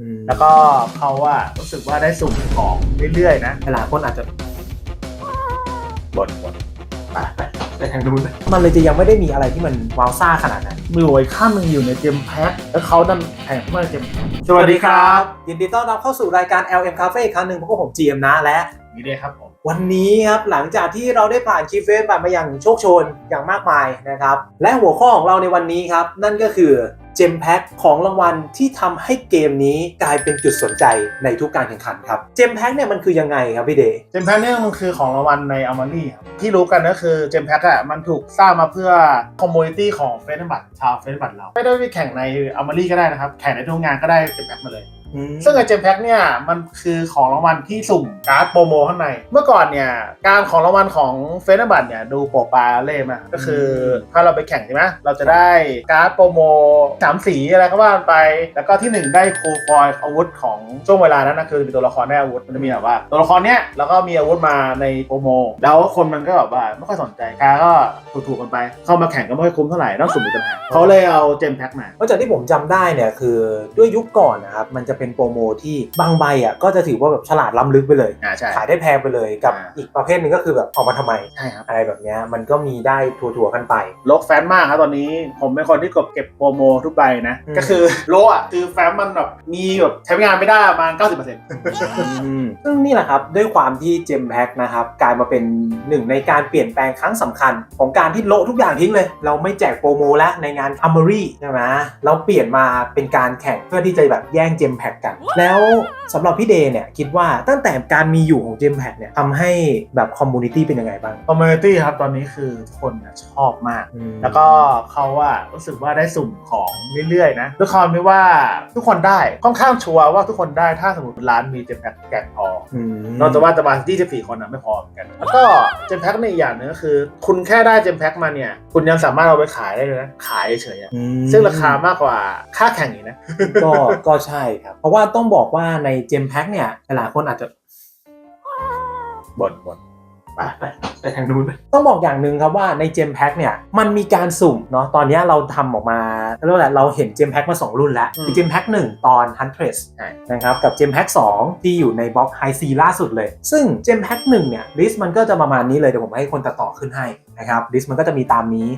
อืมแล้วก็เขาว่ารู้สึกว่าได้สุ่มของเรื่อยๆนะหลายคนอาจจะบนบนไปไปไปทางนู้นเลยมันเลยจะยังไม่ได้มีอะไรที่มันว้าวซ่าขนาดนั้นมือไว้ข้างหนึ่งอยู่ในเจมแพ็คแล้วเขาดันแข่งมาเจมสวัสดีครับ ยินดีต้อนรับเข้าสู่รายการ LM Cafe อีกครั้งหนึ่งพวกบผม GM นะและนี่เลยครับผมวันนี้ครับหลังจากที่เราได้ผ่านคลิปเฟซผ่านมาอย่างโชคโชนอย่างมากมายนะครับ และหัวข้อของเราในวันนี้ครับ นั่นก็คือ เจมแพ็คของรางวัลที่ทำให้เกมนี้กลายเป็นจุดสนใจในทุกการแข่งขันครับเจมแพ็คเนี่ยมันคือยังไงครับพี่เดย์เจมแพ็คเนี่ยมันคือของรางวัลในอัลมารีครับที่รู้กันก็คือเจมแพ็คอะมันถูกสร้างมาเพื่อคอมมูนิตี้ของเฟนบัตชาวเฟนบัตเราไม่ได้ไปแข่งในอัลมารี่ก็ได้นะครับแข่งในทุกงานก็ได้เจมแพ็คมาเลย ซึ่งไอเจมแพ็คเนี่ยมันคือของรางวัลที่สุ่มการ์ดโปรโมข้างใน เมื่อก่อนเนี่ยการของรางวัลของเฟนบัตเนี่ยดูโปรปลาเล่มากก็คือถ้าเราไปแข่งใช่ไหมเราจะได้การ์ดโปรโมสามสีอะไรก็ว่าไป แล้วก็ที่หนึ่งได้โคฟอยอาวุธของช่วงเวลานั้นนะคือมีตัวละครได้อาวุธมันจะมีแบบว่าตัวละครเนี้ยแล้วก็มีอาวุธมาในโปรโม แล้วคนมันก็แบบว่าไม่ค่อยสนใจการดก็ถูกๆกันไป เข้ามาแข่งก็ไม่ค่อยคุ้มเท่าไหร่ต้องสุ่มอีกต่างหากเขาเลยเอาเจมแพ็คมาเพราะจากที่ผมจำได้เนี่ยคือด้วยยุคก่อนนะครับมันจะเป็นโปรโมที่บางใบอะก็จะถือว่าแบบฉลาดล้ำลึกไปเลย อ่าใช่ ขายได้แพงไปเลยกับอ่า อีกประเภทหนึ่งก็คือแบบออกมาทำไม ใช่ครับอะไรแบบเนี้ยมันก็มีได้ทัวร์ๆกันไป โลกแฟนมากครับตอนนี้ผมเป็นคนที่กดเก็บโปรโมทุกใบนะ อืม ก็คือโลอะคือแฟนมันแบบมีแบบใช้งานไม่ได้ประมาณ 90%ซึ่งนี่แหละครับด้วยความที่เจมแพ็กนะครับกลายมาเป็นหนึ่งในการเปลี่ยนแปลงครั้งสำคัญ ของการที่โละทุกอย่างทิ้งเลย เราไม่แจกโปรโมแล้วในงานอัมเบอรี่ใช่ไหมเราเปลี่ยนมาเป็นการแข่งเพื่อที่จะแบบแย่งเจมแพ็กกัน แล้วสำหรับพี่เดย์เนี่ยคิดว่าตั้งแต่การมีอยู่ของเจมแพ็กเนี่ยทำให้แบบคอมมูนิตี้เป็นยังไงบ้างคอมมูนิตี้ครับตอนนี้คือทุกคนน่ะชอบมาก แล้วก็เขาอะรู้สึกว่าได้สุ่มของเรื่อยๆนะด้วยความที่ว่าทุกคนได้ค่อนข้างชัวร์ว่าทุกคนได้ถ้าสมมติร้านมีเจมแพ็คแกนพออืมนอกจากว่าจะมา24คนนะไม่พอเหมือนกัน แล้วก็เจมแพ็คในอีกอย่างหนึงก็คือ คุณแค่ได้เจมแพ็คมาเนี่ย คุณยังสามารถเอาไปขายได้เลยนะ ขายเฉยๆอะอืมซึ่งราคามากกว่าค่าแข่งอีกนะ ก็ก็ใช่ครับเพราะว่าต้องบอกว่าในเจมแพ็กเนี่ยหลายคนอาจจะบนบนไปไปไปทางนู้นไปต้องบอกอย่างหนึ่งครับว่าในเจมแพ็กเนี่ยมันมีการสุ่มเนาะตอนเนี้ยเราทำออกมาเรียกว่าอะไรเราเห็นเจมแพ็กมา 2 รุ่นแล้วอืมคือเจมแพ็ก1ตอน Huntress ใช่นะครับกับเจมแพ็ก2ที่อยู่ในบล็อกไฮซีล่าสุดเลย ซึ่งเจมแพ็ก1เนี่ยลิสต์มันก็จะประมาณนี้เลยเดี๋ยวผมให้คนตัดต่อขึ้นให้นะครับลิสต์มันก็จะมีตามนี้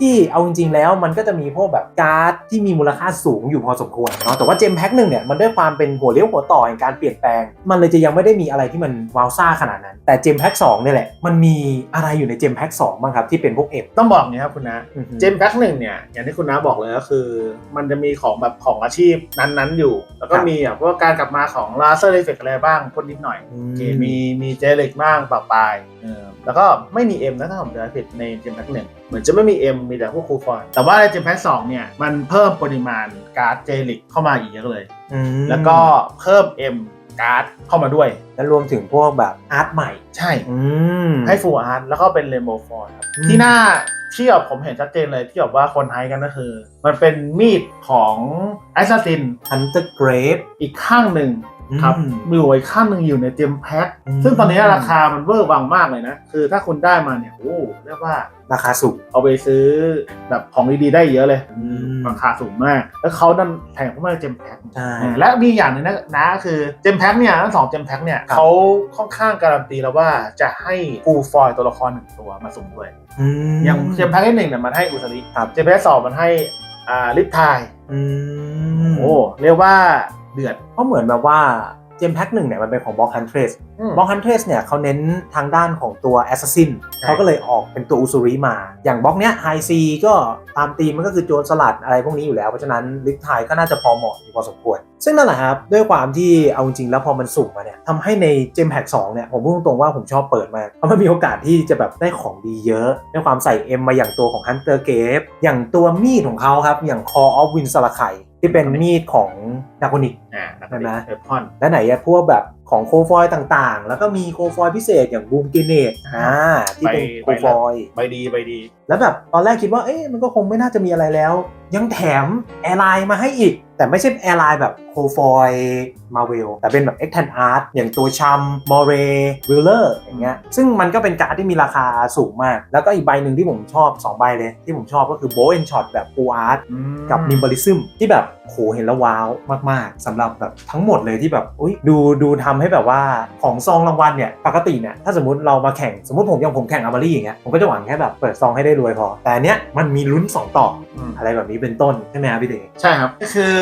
ที่เอาจริงๆแล้วมันก็จะมีพวกแบบการ์ดที่มีมูลค่าสูงอยู่พอสมควรเนาะแต่ว่าเจมแพ็กหนึ่งเนี่ยมันด้วยความเป็นหัวเลี้ยวหัวต่อแห่งการเปลี่ยนแปลง มันเลยจะยังไม่ได้มีอะไรที่มันว้าวซ่าขนาดนั้น แต่เจมแพ็กสองเนี่ยแหละมันมีอะไรอยู่ในเจมแพ็กสองบ้างครับที่เป็นพวกเอฟต้องบอกอย่างนี้ครับคุณนะเจมแพ็คหนึ่งเนี่ยอย่างที่คุณน้าบอกเลยก็คือ มันจะมีของแบบของอาชีพนั้นๆอยู่ แล้วก็ครับมีแบบพวกการกลับมาของลาเซอร์เอฟเฟกอะไรบ้างพ่นนิดหน่อยโอเคมีมีเจเล็กบ้างปะปลายเออแล้วก็ไม่มี M นะถ้าผมจำไม่ผิดในเจมแพ็คหนึ่งเหมือนจะไม่มี M มีแต่พวกคูฟอยแต่ว่าในเจมแพ็คสองเนี่ย มันเพิ่มปริมาณการ์ดเจเล็กเข้ามาอีกเยอะเลยอืมแล้วก็เพิ่ม M การ์ดเข้ามาด้วย และรวมถึงพวกแบบอาร์ตใหม่ ใช่อืมให้ฟูลอาร์ตแล้วก็เป็นเรนโบว์ฟอยครับอืมที่หน้าที่แบบผมเห็นชัดเจนเลยที่แบบว่าคนไทยกันก็คือ มันเป็นมีดของแอสซัสซินฮันเตอร์เกรฟอีกข้างหนึ่ง ครับอืมมีอยู่อีกข้างหนึ่งอยู่ในเตรียมแพ็คอืมซึ่งตอนนี้ราคามันเวอร์วังมากเลยนะ คือถ้าคุณได้มาเนี่ยโอ้เรียกว่าราคาสูงเอาไปซื้อแบบของดีๆได้เยอะเลยอืมราคาสูงมาก แล้วเขาดันแพงมากเจมแพ็คใช่และมีอย่างหนึ่งนะนะคือเจมแพ็คเนี่ยทั้งสองเจมแพ็คเนี่ยครับเขาค่อนข้างการันตีแล้วว่าจะให้ฟูลฟอยตัวละครหนึ่งตัวมาสุ่มด้วยอืมอย่างเจมแพ็คที่หนึ่งเนี่ยมันให้อุสริครับเจมแพ็คสองมันให้อ่าลิปทายอืมโอ้เรียกว่า เดือดเพราะเหมือนแบบว่าเจมแพ็กหนึ่งเนี่ยมันเป็นของบล็อกฮันเทรสอืมบล็อกฮันเทรสเนี่ยเขาเน้นทางด้านของตัวแอสซัสซินใช่เขาก็เลยออกเป็นตัวอุซุริมา อย่างบล็อกเนี้ยไฮซีก็ตามตีมมันก็คือโจรสลัดอะไรพวกนี้อยู่แล้ว เพราะฉะนั้นลิกไทยก็น่าจะพอเหมาะอยู่พอสมควร ซึ่งนั่นแหละครับ ด้วยความที่เอาจริงๆแล้วพอมันสุ่มมาเนี่ยทำให้ในเจมแพ็กสองเนี่ยผมพูดตรงๆว่าผมชอบเปิดมากเพราะมันมีโอกาสที่จะแบบได้ของดีเยอะด้วยความใส่ M มาอย่างตัวของ Hunter g a v e อย่างตัวมีดของเขาครับอย่าง Call of Win s a l a k a i ที่เป็นมีดของดากอนิก อ่าแล้วใช่ไหมเอพอนและไหนอะพวกแบบของโคฟอยต่างๆ แล้วก็มีโคฟอยพิเศษอย่างบูมเกเนตอ่าที่เป็นโคฟอยใบดีใบดี แล้วแบบตอนแรกคิดว่าเอ๊ะมันก็คงไม่น่าจะมีอะไรแล้ว ยังแถมแอร์ไลน์มาให้อีก แต่ไม่ใช่แอร์ไลน์แบบโคฟอยมาเวลแต่เป็นแบบ X 1 Art อย่างตัวชัมมอเรวิลเลอร์อย่างเงี้ยซึ่งมันก็เป็นการ์ดที่มีราคาสูงมาก แล้วก็อีกใบหนึ่งที่ผมชอบ 2 ใบเลยที่ผมชอบก็คือโบ w อนช็อตแบบฟูอาร์ตกับนิมบ l ลิซึมที่แบบโหเห็นแล้วว้าวมากๆสำหรับรับแบบทั้งหมดเลยที่แบบอุ้ยดูดูทำให้แบบว่าของซองรางวัลเนี่ยปกติเนี่ยถ้าสมมติเรามาแข่งสมมติผมอย่างผมแข่งอามารีอย่างเงี้ยผมก็จะหวังแค่แบบเปิดซองให้ได้รวยพอ แต่อันเนี้ยมันมีลุ้นสองต่ออืมอะไรแบบนี้เป็นต้นใช่ไหมครับพี่เดชใช่ครับก็คือ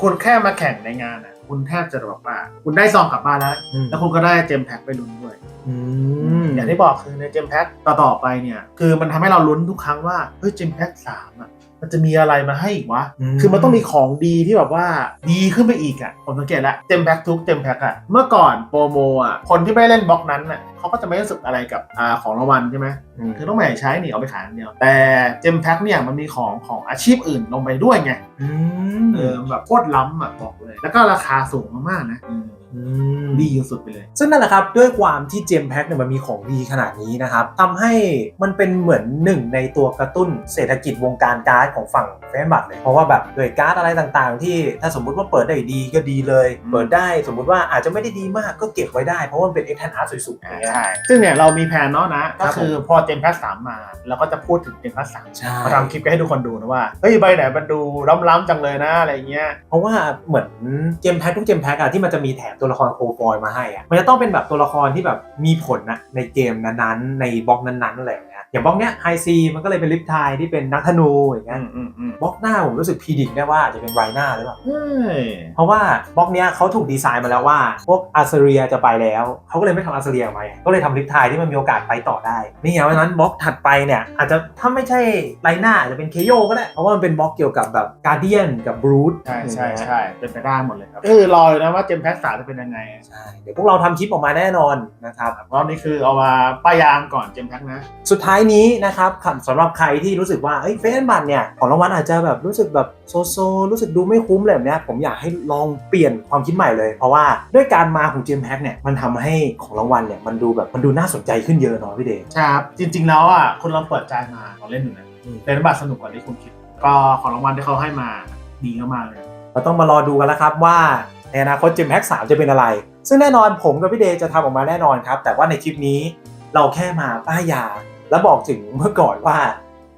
คุณแค่มาแข่งในงานอะคุณแทบจะแบบว่า คุณได้ซองกลับบ้านแล้วอืมแล้วคุณก็ได้เจมแพ็คไปลุ้นด้วยอืมอย่างที่บอกคือในเจมแพ็คต่อๆไปเนี่ย คือมันทำให้เราลุ้นทุกครั้งว่าเฮ้ยเจมแพ็คสามอะ มันจะมีอะไรมาให้อีกวะ คือมันต้องมีของดีที่แบบว่าดีขึ้นไปอีกอะ ผมสังเกตแล้วเจมแพ็คทุกเจมแพ็คอะ เมื่อก่อนโปรโมอะ คนที่ไม่เล่นบล็อกนั้นอะเขาก็จะไม่รู้สึกอะไรกับอ่าของรางวัลใช่ไหมอืมคือต้องไม่ให้ใช้นี่เอาไปขายอย่างเดียว แต่เจมแพ็คเนี่ยมันมีของของอาชีพอื่นลงไปด้วยไงอืมเออแบบโคตรล้ำอะบอกเลย แล้วก็ราคาสูงมากๆนะอืม ดีสุดไปเลย ซึ่งนั่นแหละครับด้วยความที่เจมแพ็คเนี่ยมันมีของดีขนาดนี้นะครับทำให้มันเป็นเหมือนหนึ่งในตัวกระตุ้นเศรษฐกิจวงการการ์ดของฝั่งเฟนบัตเลย เพราะว่าแบบด้วยการ์ดอะไรต่างๆ ที่ถ้าสมมุติว่าเปิดได้ดีก็ดีเลยอืมเปิดได้สมมุติว่าอาจจะไม่ได้ดีมากก็เก็บไว้ได้เพราะว่ามันเป็นเอ็กทันอาร์สวยๆอย่างเงี้ย ใช่ ซึ่งเนี่ยเรามีแผนเนาะนะครัก็บคือพอเจมแพ็คสามมาเราก็จะพูดถึงเจมแพ็คสามใช่มาทำคลิปไปให้ทุกคนดูนะว่าเฮ้ยใบไหนมันดูล้ำๆจังเลยนะอะไรเงี้ย เพราะว่าเหมือนเจมแพ็คทุกเจมแพ็คอะที่มันจะมีแถมตัวละครโคฟอยมาให้อะมันจะต้องเป็นแบบตัวละครที่แบบมีผลนะในเกมนั้นๆในบล็อกนั้นๆอะไรอย่างเงี้ย อย่างบล็อกเนี้ยไฮซีมันก็เลยเป็นลิฟทายที่เป็นนักธนูอย่างเงี้ยอืมอืมบล็อกหน้าผมรู้สึกพีดิกได้ว่าอาจจะเป็นไรหน้าหรือเปล่าเฮ้ยเพราะว่าบล็อกเนี้ยเขาถูกดีไซน์มาแล้วว่า พวกอาร์เซเรียจะไปแล้วเขาก็เลยไม่ทำอาร์เซเรียออกมาไงก็เลยทำลิฟทายที่มันมีโอกาสไปต่อได้นี่ไงเพราะฉะนั้นบล็อกถัดไปเนี่ยอาจจะถ้าไม่ใช่ไรหน้าอาจจะเป็นเคโยก็ได้เพราะว่ามันเป็นบล็อกเกี่ยวกับแบบการเดียนกับบรูทใช่ใช่ใช่เป็นไปได้หมดเลยครับก็คือรออยู่นะว่าเจมแพ็คสามจะเป็นยังไงใช่เดี๋ยวพวกเราทำคลิปออกมาแน่นอนนะครับรอบนี้คือเอามาป้ายยางก่อนเจมแพ็คนะสุดท้ายนี้นะครับสำหรับใครที่รู้สึกว่าเอ้ยเฟสบัตเนี่ยของรางวัลอาจจะแบบรู้สึกแบบโซโซรู้สึกดูไม่คุ้มอะไรแบบเนี้ยผมอยากให้ลองเปลี่ยนความคิดใหม่เลย เพราะว่าด้วยการมาของเจมแพ็กเนี่ยมันทำให้ของรางวัลเนี่ยมันดูแบบมันดูน่าสนใจขึ้นเยอะเนาะพี่เดชใช่ครับจริง ๆ แล้วอะคุณลองเปิดใจมาลองเล่นดูนะอืมเล่นบัตรสนุกกว่าที่คุณคิด ก็ของรางวัลที่เขาให้มาดีมากๆเลยเราต้องมารอดูกันแล้วครับว่าในอนาคตเจมแพ็กสจะเป็นอะไร ซึ่งแน่นอนผมกับพี่เดชจะทำออกมาแน่นอนครับแต่ว่าในคลิปนี้เราแค่มาป้ายยา และบอกถึงเมื่อก่อนว่า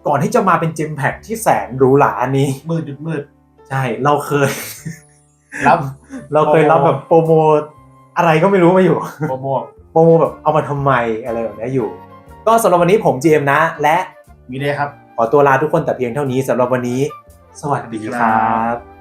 ก่อนที่จะมาเป็นเจมแพ็กที่แสนหรูหราอันนี้ มืดดึกมืดใช่เราเคย รับเราเคยรับแบบโปรโมทอะไรก็ไม่รู้มาอยู่โปรโมทโปรโมทแบบเอามาทำไมอะไรแบบนี้อยู่ ก็สำหรับวันนี้ผมเจมส์นะ และมีเลยครับ ขอตัวลาทุกคนแต่เพียงเท่านี้สำหรับวันนี้ สวัสดีครับ